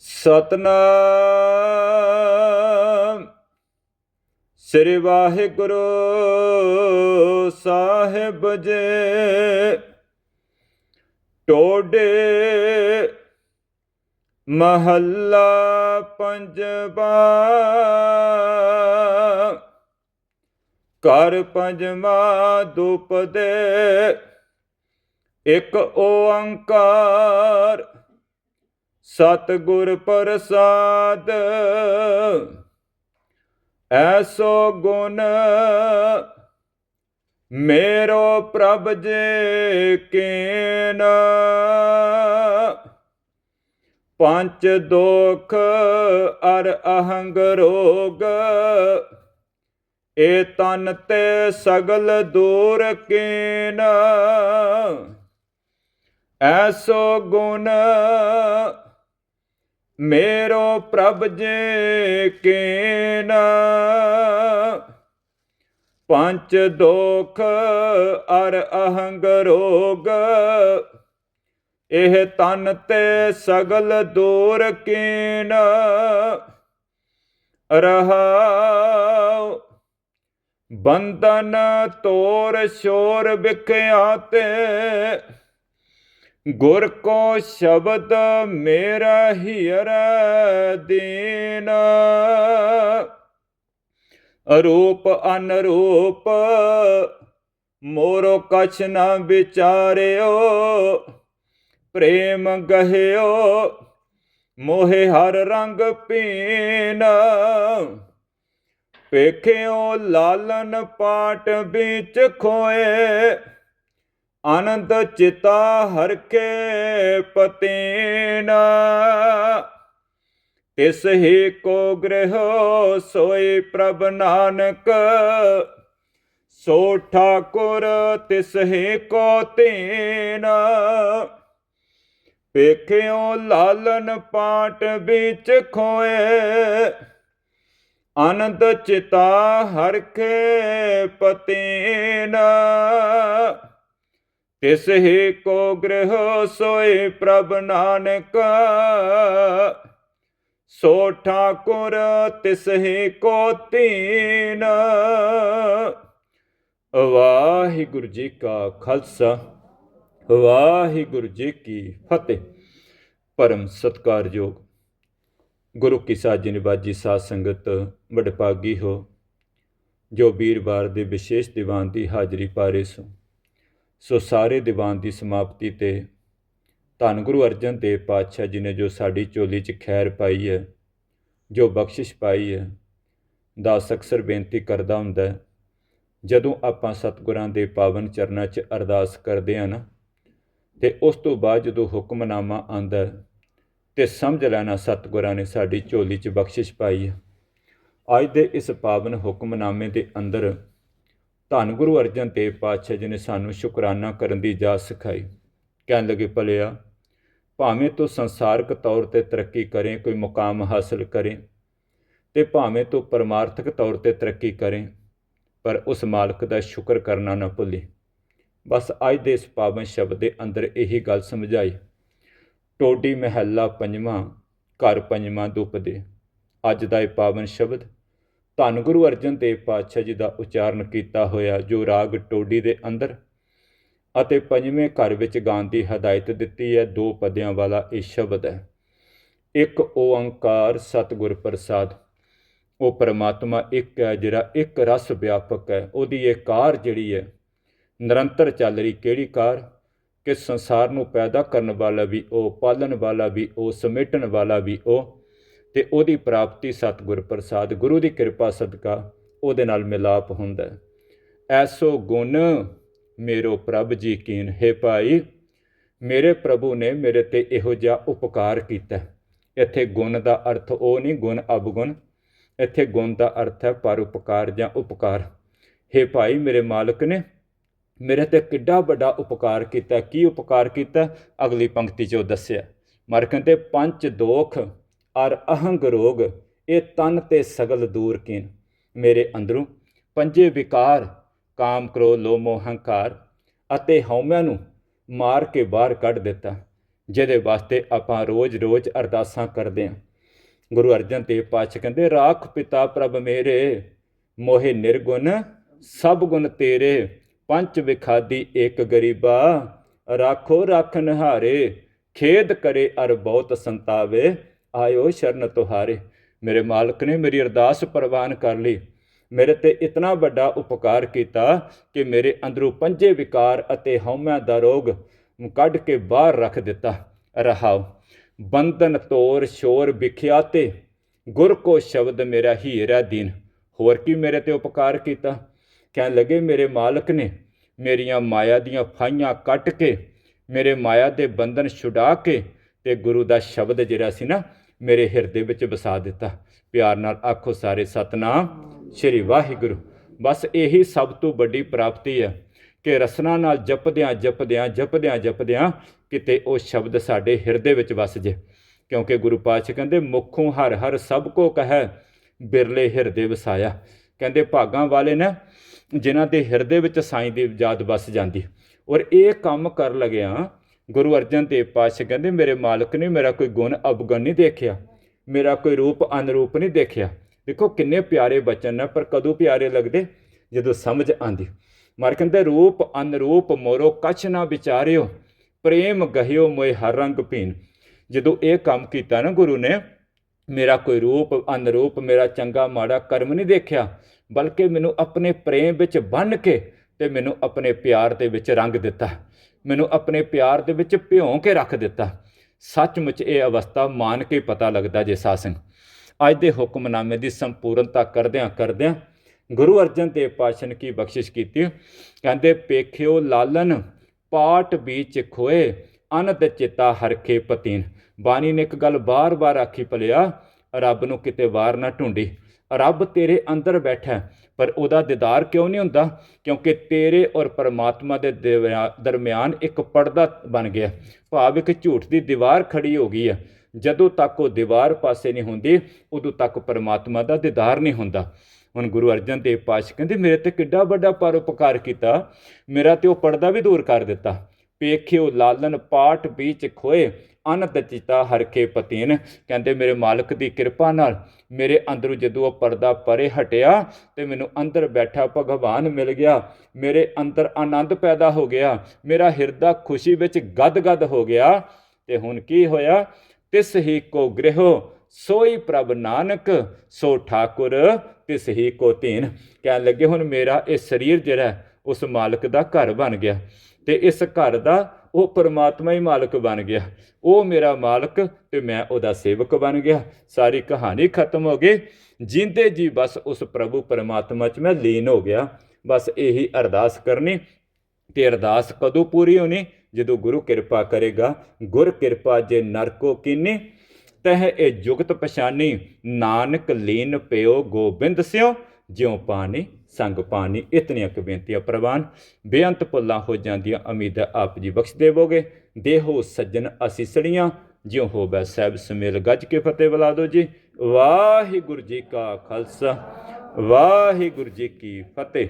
ਸਤਨਾਮ। ਸ੍ਰੀ ਵਾਹਿਗੁਰੂ ਸਾਹਿਬ ਜੀ ਟੋਡੇ ਮਹੱਲਾ ਪੰਜਵਾ ਕਰ ਪੰਜਵਾ ਦੁਪਦੇ ਇੱਕ ਓੰਕਾਰ ਸਤਿਗੁਰ ਪ੍ਰਸਾਦ, ਐਸੋ ਗੁਣ ਮੇਰੋ ਪ੍ਰਭ ਜੇ ਕੀਨ। ਪੰਚ ਦੋਖ ਅਰ ਅਹੰਗ ਰੋਗ ਏ ਤਨ ਤੇ ਸਗਲ ਦੂਰ ਕੀਨ। ਐਸੋ ਗੁਣ ਮੇਰੋ ਪ੍ਰਭ ਜੇ ਕੀਨ ਪੰਚ ਦੋਖ ਅਰ ਅਹੰਗ ਰੋਗ ਇਹ ਤਨ ਤੇ ਸਗਲ ਦੂਰ ਕੀਨ ਰਹਾਉ ਬੰਧਨ ਤੋਰ ਸ਼ੋਰ ਵਿਖਿਆ ਤੇ ਗੁਰ ਕੋ ਸ਼ਬਦ ਮੇਰਾ ਹੀਰ ਦੀਨ। ਅਰੂਪ ਅਨਰੂਪ, ਮੋਰੋ ਕਛ ਨ ਵਿਚਾਰਿਓ, ਪ੍ਰੇਮ ਗਹਿਓ, ਮੋਹਿ ਹਰ ਰੰਗ ਪੀਨ। ਵੇਖਿਓ ਲਾਲਨ ਪਾਟ ਵਿੱਚ ਖੋਏ ਆਨੰਦ ਚਿਤਾ ਹਰਕੇ ਪਤੀਨ। ਤਿਸ ਹੀ ਕੋ ਗ੍ਰਹਿ ਸੋਈ ਪ੍ਰਭ ਨਾਨਕ। ਸੋ ਠਾਕੁਰ ਤਿਸ ਹੀ ਕੋ ਤੀਨ। ਵੇਖਿਓ ਲਾਲਨ ਪਾਟ ਵਿੱਚ ਖੋਏ। ਆਨੰਦ ਚਿਤਾ ਹਰਖੇ ਪਤੀਨ। ਤਿਸ ਹੀ ਕੋ ਗ੍ਰਹਿ ਸੋਈ ਪ੍ਰਭ ਨਾਨਕ। ਸੋ ਠਾਕੁਰ ਤਿਸ ਹੀ ਕੋ ਤੀਨ। ਵਾਹਿਗੁਰੂ ਜੀ ਕਾ ਖਾਲਸਾ, ਵਾਹਿਗੁਰੂ ਜੀ ਕੀ ਫਤਿਹ। ਪਰਮ ਸਤਕਾਰਯੋਗ ਗੁਰੂ ਕੀ ਸਾਜੀ ਨਿਵਾਜੀ ਸਾਧ ਸੰਗਤ ਵਡਭਾਗੀ ਹੋ, ਜੋ ਵੀਰਵਾਰ ਦੇ ਵਿਸ਼ੇਸ਼ ਦੀਵਾਨ ਦੀ ਹਾਜ਼ਰੀ ਪਾ ਰਹੇ ਸੋ। ਸੋ ਸਾਰੇ ਦੀਵਾਨ ਦੀ ਸਮਾਪਤੀ ਤੇ ਧੰਨ ਗੁਰੂ ਅਰਜਨ ਦੇਵ ਪਾਤਸ਼ਾਹ ਜੀ ਨੇ ਜੋ ਸਾਡੀ ਝੋਲੀ 'ਚ ਖੈਰ ਪਾਈ ਹੈ, ਜੋ ਬਖਸ਼ਿਸ਼ ਪਾਈ ਹੈ, ਦਾਸ ਅਕਸਰ ਬੇਨਤੀ ਕਰਦਾ ਹੁੰਦਾ ਹੈ, ਜਦੋਂ ਆਪਾਂ ਸਤਿਗੁਰਾਂ ਦੇ ਪਾਵਨ ਚਰਨਾਂ 'ਚ ਅਰਦਾਸ ਕਰਦੇ ਹਾਂ ਨਾ, ਤੇ ਉਸ ਤੋਂ ਬਾਅਦ ਜਦੋਂ ਹੁਕਮਨਾਮਾ ਆਂਦਾ ਤੇ ਸਮਝ ਲੈਣਾ ਸਤਿਗੁਰਾਂ ਨੇ ਸਾਡੀ ਝੋਲੀ 'ਚ ਬਖਸ਼ਿਸ਼ ਪਾਈ ਹੈ। ਅੱਜ ਦੇ ਇਸ ਪਾਵਨ ਹੁਕਮਨਾਮੇ ਦੇ ਅੰਦਰ ਧੰਨ ਗੁਰੂ ਅਰਜਨ ਦੇਵ ਪਾਤਸ਼ਾਹ ਜੀ ਨੇ ਸਾਨੂੰ ਸ਼ੁਕਰਾਨਾ ਕਰਨ ਦੀ ਜਾਚ ਸਿਖਾਈ। ਕਹਿਣ ਲੱਗੇ, ਭਲਿਆ, ਭਾਵੇਂ ਤੂੰ ਸੰਸਾਰਕ ਤੌਰ ਤੇ ਤਰੱਕੀ ਕਰੇ, ਕੋਈ ਮੁਕਾਮ ਹਾਸਲ ਕਰੇ ਤੇ ਭਾਵੇਂ ਤੂੰ ਪਰਮਾਰਥਕ ਤੌਰ ਤੇ ਤਰੱਕੀ ਕਰੇ, ਪਰ ਉਸ ਮਾਲਕ ਦਾ ਸ਼ੁਕਰ ਕਰਨਾ ਨਾ ਭੁੱਲੇ। ਬਸ ਅੱਜ ਦੇ ਇਸ ਪਾਵਨ ਸ਼ਬਦ ਦੇ ਅੰਦਰ ਇਹੀ ਗੱਲ ਸਮਝਾਈ। ਟੋਡੀ ਮਹਿਲਾ ਪੰਜਵਾਂ, ਘਰ ਪੰਜਵਾਂ ਦੁਪਦੇ ਅੱਜ ਦਾ ਇਹ ਪਾਵਨ ਸ਼ਬਦ ਧੰਨ ਗੁਰੂ ਅਰਜਨ ਦੇਵ ਪਾਤਸ਼ਾਹ ਜੀ ਦਾ ਉਚਾਰਨ ਕੀਤਾ ਹੋਇਆ, ਜੋ ਰਾਗ ਟੋਡੀ ਦੇ ਅੰਦਰ ਅਤੇ ਪੰਜਵੇਂ ਘਰ ਵਿੱਚ ਗਾਣ ਦੀ ਹਦਾਇਤ ਦਿੱਤੀ ਹੈ, ਦੋ ਪਦਿਆਂ ਵਾਲਾ ਇਹ ਸ਼ਬਦ ਹੈ। ਇੱਕ ਓੰਕਾਰ ਸਤਿਗੁਰ ਪ੍ਰਸਾਦ। ਉਹ ਪਰਮਾਤਮਾ ਇੱਕ ਹੈ, ਜਿਹੜਾ ਇੱਕ ਰਸ ਵਿਆਪਕ ਹੈ। ਉਹਦੀ ਇਹ ਕਾਰ ਜਿਹੜੀ ਹੈ, ਨਿਰੰਤਰ ਚੱਲ ਰਹੀ ਕਿਹੜੀ ਕਾਰ? ਕਿ ਸੰਸਾਰ ਨੂੰ ਪੈਦਾ ਕਰਨ ਵਾਲਾ ਵੀ ਉਹ, ਪਾਲਣ ਵਾਲਾ ਵੀ ਉਹ, ਸਮੇਟਣ ਵਾਲਾ ਵੀ ਉਹ ਤੇ ਉਹਦੀ ਪ੍ਰਾਪਤੀ ਸਤਿਗੁਰ ਪ੍ਰਸਾਦ, ਗੁਰੂ ਦੀ ਕਿਰਪਾ ਸਦਕਾ ਉਹਦੇ ਨਾਲ ਮਿਲਾਪ ਹੁੰਦਾ ਹੈ। ਐਸੋ ਗੁਣ ਮੇਰੋ ਪ੍ਰਭ ਜੀ ਕੀਨ, ਹੈ ਭਾਈ, ਮੇਰੇ ਪ੍ਰਭੂ ਨੇ ਮੇਰੇ ਤੇ ਇਹੋ ਜਿਹਾ ਉਪਕਾਰ ਕੀਤਾ ਇੱਥੇ ਗੁਣ ਦਾ ਅਰਥ ਉਹ ਨਹੀਂ, ਗੁਣ ਅਵਗੁਣ। ਇੱਥੇ ਗੁਣ ਦਾ ਅਰਥ ਹੈ ਪਰਉਪਕਾਰ ਜਾਂ ਉਪਕਾਰ। ਹੈ ਭਾਈ, ਮੇਰੇ ਮਾਲਕ ਨੇ ਮੇਰੇ ਤੇ ਕਿੱਡਾ ਵੱਡਾ ਉਪਕਾਰ ਕੀਤਾ ਕੀ ਉਪਕਾਰ ਕੀਤਾ? ਅਗਲੀ ਪੰਕਤੀ 'ਚ ਉਹ ਦੱਸਿਆ। ਮਰ ਕਹਿੰਦੇ ਪੰਜ ਦੋਖ ਅਰ ਅਹੰਗ ਰੋਗ, ਇਹ ਤਨ ਤੇ ਸਗਲ ਦੂਰ ਕੀਨ। ਮੇਰੇ ਅੰਦਰੋਂ ਪੰਜੇ ਵਿਕਾਰ, ਕਾਮ, ਕ੍ਰੋਧ, ਲੋਭ, ਮੋਹ, ਹੰਕਾਰ ਅਤੇ ਹਉਮੈ ਨੂੰ ਮਾਰ ਕੇ ਬਾਹਰ ਕੱਢ ਦਿੱਤਾ, ਜਿਹਦੇ ਵਾਸਤੇ ਆਪਾਂ ਰੋਜ਼-ਰੋਜ਼ ਅਰਦਾਸਾਂ ਕਰਦੇ ਹਾਂ। ਗੁਰੂ ਅਰਜਨ ਦੇਵ ਪਾਤਸ਼ਾਹ ਕਹਿੰਦੇ, ਰਾਖ ਪਿਤਾ ਪ੍ਰਭ ਮੇਰੇ, ਮੋਹਿ ਨਿਰਗੁਣ, ਸਭ ਗੁਣ ਤੇਰੇ ਪੰਚ ਵਿਖਾਦੀ ਇੱਕ ਗਰੀਬਾ, ਰਾਖੋ ਰਾਖਨ ਹਾਰੇ ਖੇਦ ਕਰੇ ਅਰ ਬਹੁਤ ਸੰਤਾਵੇ ਆਇਓ ਸ਼ਰਨ ਤੁਹਾਰੇ। ਮੇਰੇ ਮਾਲਕ ਨੇ ਮੇਰੀ ਅਰਦਾਸ ਪ੍ਰਵਾਨ ਕਰ ਲਈ। ਮੇਰੇ ਤੇ ਇਤਨਾ ਵੱਡਾ ਉਪਕਾਰ ਕੀਤਾ ਕਿ ਮੇਰੇ ਅੰਦਰੋਂ ਪੰਜੇ ਵਿਕਾਰ ਅਤੇ ਹਉਮੈ ਦਾ ਰੋਗ ਕੱਢ ਕੇ ਬਾਹਰ ਰੱਖ ਦਿੱਤਾ। ਰਹਾਉ ਬੰਧਨ ਤੋਰ ਸ਼ੋਰ ਵਿਖਿਆਤੇ, ਗੁਰ ਕੋ ਸ਼ਬਦ ਮੇਰਾ ਹੀਰਾ ਦੀਨ। ਹੋਰ ਕੀ ਮੇਰੇ ਤੇ ਉਪਕਾਰ ਕੀਤਾ? ਕਹਿਣ ਲੱਗੇ, ਮੇਰੇ ਮਾਲਕ ਨੇ ਮੇਰੀਆਂ ਮਾਇਆ ਦੀਆਂ ਫਾਈਆਂ ਕੱਟ ਕੇ, ਮੇਰੇ ਮਾਇਆ ਦੇ ਬੰਧਨ ਛੁਡਾ ਕੇ, ਤੇ ਗੁਰੂ ਦਾ ਸ਼ਬਦ ਜਿਹੜਾ ਸੀ ਨਾ ਮੇਰੇ ਹਿਰਦੇ ਵਿੱਚ ਵਸਾ ਦਿੱਤਾ। ਪਿਆਰ ਨਾਲ ਆਖੋ ਸਾਰੇ ਸਤਨਾਮ, ਸ਼੍ਰੀ ਵਾਹਿਗੁਰੂ। ਬਸ ਇਹੀ ਸਭ ਤੋਂ ਵੱਡੀ ਪ੍ਰਾਪਤੀ ਹੈ ਕਿ ਰਸਨਾ ਨਾਲ ਜਪਦਿਆਂ ਜਪਦਿਆਂ ਜਪਦਿਆਂ ਜਪਦਿਆਂ ਕਿਤੇ ਉਹ ਸ਼ਬਦ ਸਾਡੇ ਹਿਰਦੇ ਵਿੱਚ ਵਸ ਜੇ। ਕਿਉਂਕਿ ਗੁਰੂ ਪਾਤਸ਼ਾਹ ਕਹਿੰਦੇ, ਮੁਖੋਂ ਹਰ ਹਰ ਸਭ ਕੋ ਕਹੈ, ਬਿਰਲੇ ਹਿਰਦੇ ਵਸਾਇਆ। ਕਹਿੰਦੇ, ਭਾਗਾਂ ਵਾਲੇ ਨੇ ਜਿਨ੍ਹਾਂ ਦੇ ਹਿਰਦੇ ਵਿੱਚ ਸਾਈਂ ਦੀ ਯਾਦ ਵਸ ਜਾਂਦੀ। ਔਰ ਇਹ ਕੰਮ ਕਰ ਲਗਿਆ ਗੁਰੂ ਅਰਜਨ ਦੇਵ ਪਾਤਸ਼ਾਹ ਕਹਿੰਦੇ, ਮੇਰੇ ਮਾਲਕ ਨੇ ਮੇਰਾ ਕੋਈ ਗੁਣ ਅਵਗੁਣ ਨਹੀਂ ਦੇਖਿਆ, ਮੇਰਾ ਕੋਈ ਰੂਪ ਅਨਰੂਪ ਨਹੀਂ ਦੇਖਿਆ। ਦੇਖੋ ਕਿੰਨੇ ਪਿਆਰੇ ਬਚਨ ਨੇ, ਪਰ ਕਦੋਂ ਪਿਆਰੇ ਲੱਗਦੇ? ਜਦੋਂ ਸਮਝ ਆਂਦੀ ਮਾਰ ਕਹਿੰਦੇ, ਰੂਪ ਅਨਰੂਪ ਮੋਰੋ ਕਛ ਨਾ ਵਿਚਾਰਿਓ, ਪ੍ਰੇਮ ਗਹਿਓ ਮੋਏ ਹਰ ਰੰਗ ਭੀਨ। ਜਦੋਂ ਇਹ ਕੰਮ ਕੀਤਾ ਨਾ ਗੁਰੂ ਨੇ, ਮੇਰਾ ਕੋਈ ਰੂਪ ਅਨਰੂਪ, ਮੇਰਾ ਚੰਗਾ ਮਾੜਾ ਕਰਮ ਨਹੀਂ ਦੇਖਿਆ, ਬਲਕਿ ਮੈਨੂੰ ਆਪਣੇ ਪ੍ਰੇਮ ਵਿੱਚ ਬੰਨ ਕੇ ਤੇ ਮੈਨੂੰ ਆਪਣੇ ਪਿਆਰ ਦੇ ਵਿੱਚ ਰੰਗ ਦਿੱਤਾ। ਮੈਨੂੰ ਆਪਣੇ ਪਿਆਰ ਦੇ ਵਿੱਚ ਭਿਉਂ ਕੇ ਰੱਖ ਦਿੱਤਾ। ਸੱਚਮੁੱਚ ਇਹ ਅਵਸਥਾ ਮਾਨ ਕੇ ਪਤਾ ਲੱਗਦਾ ਜੇ ਸਾਸੰਗ ਅੱਜ ਦੇ ਹੁਕਮਨਾਮੇ ਦੀ ਸੰਪੂਰਨਤਾ ਕਰਦਿਆਂ ਕਰਦਿਆਂ ਗੁਰੂ ਅਰਜਨ ਦੇਵ ਪਾਤਸ਼ਾਹ ਨੇ ਕੀ ਬਖਸ਼ਿਸ਼ ਕੀਤੀ? ਕਹਿੰਦੇ ਪੇਖਿਓ ਲਾਲਨ, ਪਾਟ ਵਿੱਚ ਖੋਏ, ਅਨੰਦ ਚਿਤਾ ਹਰਖੇ ਪਤੀਨ। ਬਾਣੀ ਨੇ ਇੱਕ ਗੱਲ ਬਾਰ-ਬਾਰ ਆਖੀ ਭਲਿਆ, ਰੱਬ ਨੂੰ ਕਿਤੇ ਵਾਰ ਨਾ ਢੂੰਡੀ ਰੱਬ ਤੇਰੇ ਅੰਦਰ ਬੈਠਾ ਪਰ ਉਹਦਾ ਦੀਦਾਰ ਕਿਉਂ ਨਹੀਂ ਹੁੰਦਾ? ਕਿਉਂਕਿ ਤੇਰੇ ਔਰ ਪਰਮਾਤਮਾ ਦੇ ਦਿਵਿਆ- ਦਰਮਿਆਨ ਇੱਕ ਪਰਦਾ ਬਣ ਗਿਆ। ਭਾਵ ਇੱਕ ਝੂਠ ਦੀ ਦੀਵਾਰ ਖੜੀ ਹੋ ਗਈ ਹੈ। ਜਦੋਂ ਤੱਕ ਉਹ ਦੀਵਾਰ ਪਾਸੇ ਨਹੀਂ ਹੁੰਦੀ, ਉਦੋਂ ਤੱਕ ਪਰਮਾਤਮਾ ਦਾ ਦੀਦਾਰ ਨਹੀਂ ਹੁੰਦਾ। ਹੁਣ ਗੁਰੂ ਅਰਜਨ ਦੇਵ ਪਾਤਸ਼ਾਹ ਕਹਿੰਦੇ, ਮੇਰੇ ਤੇ ਕਿੱਡਾ ਵੱਡਾ ਪਰਉਪਕਾਰ ਕੀਤਾ। ਮੇਰਾ ਤੇ ਉਹ ਪਰਦਾ ਵੀ ਦੂਰ ਕਰ ਦਿੱਤਾ। ਪੇਖਿਓ ਲਾਲਨ ਪਾਟ ਵਿੱਚ ਖੋਏ। ਅਨਦਚਿਤਾ ਹਰਕੇ ਪਤੀਨ। ਕਹਿੰਦੇ, ਮੇਰੇ ਮਾਲਕ ਦੀ ਕਿਰਪਾ ਨਾਲ ਮੇਰੇ ਅੰਦਰੋਂ ਜਦੋਂ ਉਹ ਪਰਦਾ ਪਰੇ ਹਟਿਆ ਤੇ ਮੈਨੂੰ ਅੰਦਰ ਬੈਠਾ ਭਗਵਾਨ ਮਿਲ ਗਿਆ। ਮੇਰੇ ਅੰਦਰ ਆਨੰਦ ਪੈਦਾ ਹੋ ਗਿਆ। ਮੇਰਾ ਹਿਰਦਾ ਖੁਸ਼ੀ ਵਿੱਚ ਗਦ-ਗਦ ਹੋ ਗਿਆ। ਤੇ ਹੁਣ ਕੀ ਹੋਇਆ? ਤਿਸ ਹੀ ਕੋ ਗ੍ਰਹਿਓ ਸੋਈ ਪ੍ਰਭ ਨਾਨਕ, ਸੋ ਠਾਕੁਰ ਤਿਸ ਹੀ ਕੋ ਧੀਨ ਕਹਿਣ ਲੱਗੇ, ਹੁਣ ਮੇਰਾ ਇਹ ਸਰੀਰ ਜਿਹੜਾ ਉਸ ਮਾਲਕ ਦਾ ਘਰ ਬਣ ਗਿਆ ਤੇ ਇਸ ਘਰ ਦਾ ਉਹ ਪਰਮਾਤਮਾ ਹੀ ਮਾਲਕ ਬਣ ਗਿਆ। ਉਹ ਮੇਰਾ ਮਾਲਕ ਤੇ ਮੈਂ ਉਹਦਾ ਸੇਵਕ ਬਣ ਗਿਆ। ਸਾਰੀ ਕਹਾਣੀ ਖਤਮ ਹੋ ਗਈ। ਜਿੰਦੇ ਜੀ ਬਸ ਉਸ ਪ੍ਰਭੂ ਪਰਮਾਤਮਾ 'ਚ ਮੈਂ ਲੀਨ ਹੋ ਗਿਆ। ਬਸ ਇਹੀ ਅਰਦਾਸ ਕਰਨੀ ਤੇ ਅਰਦਾਸ ਕਦੋਂ ਪੂਰੀ ਹੋਣੀ? ਜਦੋਂ ਗੁਰੂ ਕਿਰਪਾ ਕਰੇਗਾ। ਗੁਰ ਕਿਰਪਾ ਜੇ ਨਰਕੋ ਕੀਨੀ, ਤਹ ਇਹ ਜੁਗਤ ਪਛਾਨੀ। ਨਾਨਕ ਲੀਨ ਪਿਓ ਗੋਬਿੰਦ ਸਿਓ, ਜਿਉ ਪਾਣੀ ਸੰਗ ਪਾਣੀ ਇਤਨੀਆਂ ਕੁ ਬੇਨਤੀਆਂ ਪ੍ਰਵਾਨ, ਬੇਅੰਤ ਭੁੱਲਾਂ ਹੋ ਜਾਂਦੀਆਂ, ਉਮੀਦ ਆਪ ਜੀ ਬਖਸ਼ ਦੇਵੋਗੇ ਦੇਹੋ ਸੱਜਣ ਅਸੀਸੜੀਆਂ ਜਿਉ ਹੋਵੇ ਸਹਿਬ ਸਮੇਲ ਗੱਜ ਕੇ ਫਤਿਹ ਬੁਲਾ ਦਿਓ ਜੀ। ਵਾਹਿਗੁਰੂ ਜੀ ਕਾ ਖਾਲਸਾ, ਵਾਹਿਗੁਰੂ ਜੀ ਕੀ ਫਤਿਹ।